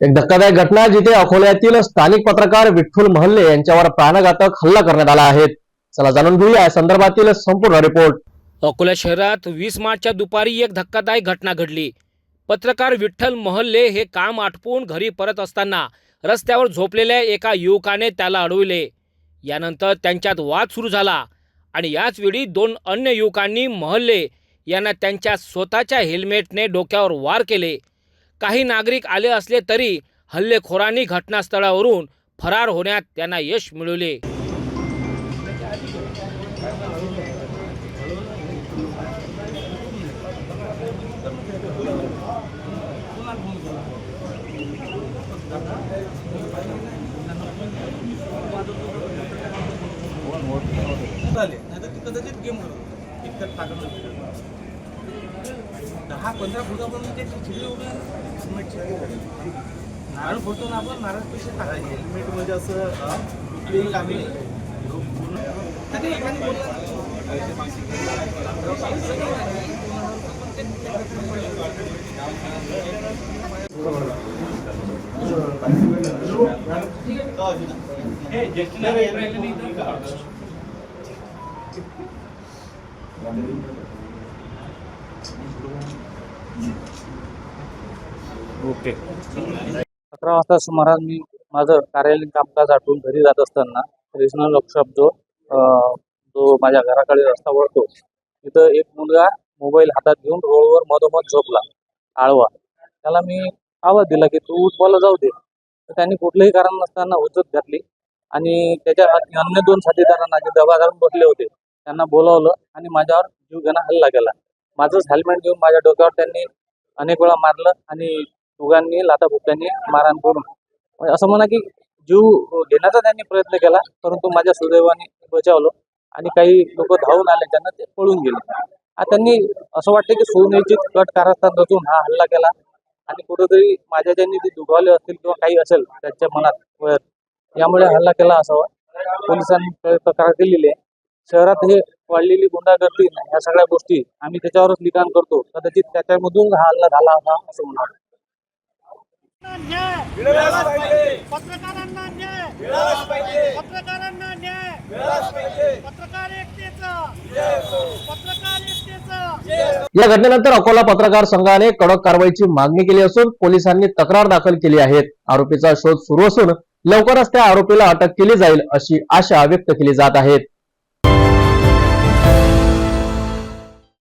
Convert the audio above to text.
एक धक्कादायक घटना जिथे अकोल्यातील स्थानिक पत्रकार विठ्ठल महल्ले यांच्यावर प्राणघातक हल्ला करण्यात आला आहे. चला जाणून घेऊया या संदर्भातील संपूर्ण रिपोर्ट. अकोला शहरात वीस मार्चच्या दुपारी एक धक्कादायक घटना घडली. पत्रकार विठ्ठल महल्ले हे काम आटपून घरी परत असताना रस्त्यावर झोपलेल्या एका युवकाने त्याला अडविले. यानंतर त्यांच्यात वाद सुरू झाला आणि याच वेळी दोन अन्य युवकांनी महल्ले यांना त्यांच्या स्वतःच्या हेल्मेटने डोक्यावर वार केले. काही नागरिक आले असले तरी हल्लेखोरांनी घटनास्थळावरून फरार होण्यात त्यांना यश मिळवले. झाले नाही तर ती कदाचित गेम करत इतकं टाकत दहा पंधरा फुटापर्यंत ते चिखली उभे नारळ फोडतो ना आपण नारळ पैसे टाकायचे. हेल्मेट म्हणजे असं कुठलीही कामी बोललं ओके. अकरा वाजता सुमारास मी माझं कार्यालयीन कामकाज आटून घरी जात असताना रिजनल वर्कशॉप जो जो माझ्या घराकडे रस्ता वळतो तिथं एक मुलगा मोबाईल हातात घेऊन रोडवर मधोमध झोपला आळवा. त्याला मी आवाज दिला की तू उठवायला जाऊ दे. तर त्यांनी कुठलंही कारण नसताना उचत घातली आणि त्याच्या अन्य दोन साथीदारांना जे दबा घालून बसले होते. त्यांना बोलावलं आणि माझ्यावर जीवघेणा हल्ला केला. माझंच हेल्मेट घेऊन माझ्या डोक्यावर त्यांनी अनेक वेळा मारलं आणि दोघांनी लाथाबुक्क्यांनी मारहाण करून. म्हणजे असं म्हणा की जीव घेण्याचा त्यांनी प्रयत्न केला परंतु माझ्या सुदैवाने बचावलो आणि काही लोक धावून आले त्यांना ते पळून गेले. त्यांनी असं वाटतं की सुनियोजित कट कारस्थान रचून हा हल्ला केला आणि कुठेतरी माझ्या ज्यांनी ते दुखावले असतील किंवा काही असेल त्यांच्या मनात वयात यामुळे हल्ला केला असावा. पोलिसांनी तक्रार केलेली आहे शहरात हे वाढलेली गुंडागर्दी ह्या सगळ्या गोष्टी आम्ही त्याच्यावरच लिखाण करतो. कदाचित त्याच्यामधून हा हल्ला झाला असा असं म्हणणार न्याय पत्रकारांना न्याय. पत्रकारांना न्याय. पत्रकार एकतेचा. पत्रकार एकतेचा. या घटनेनंतर अकोला पत्रकार संघाने कडक कारवाईची मागणी केली असून पोलिसांनी तक्रार दाखल केली आहे आरोपीचा शोध सुरू असून लवकरच त्या आरोपीला अटक केली जाईल अशी आशा व्यक्त केली जात आहे.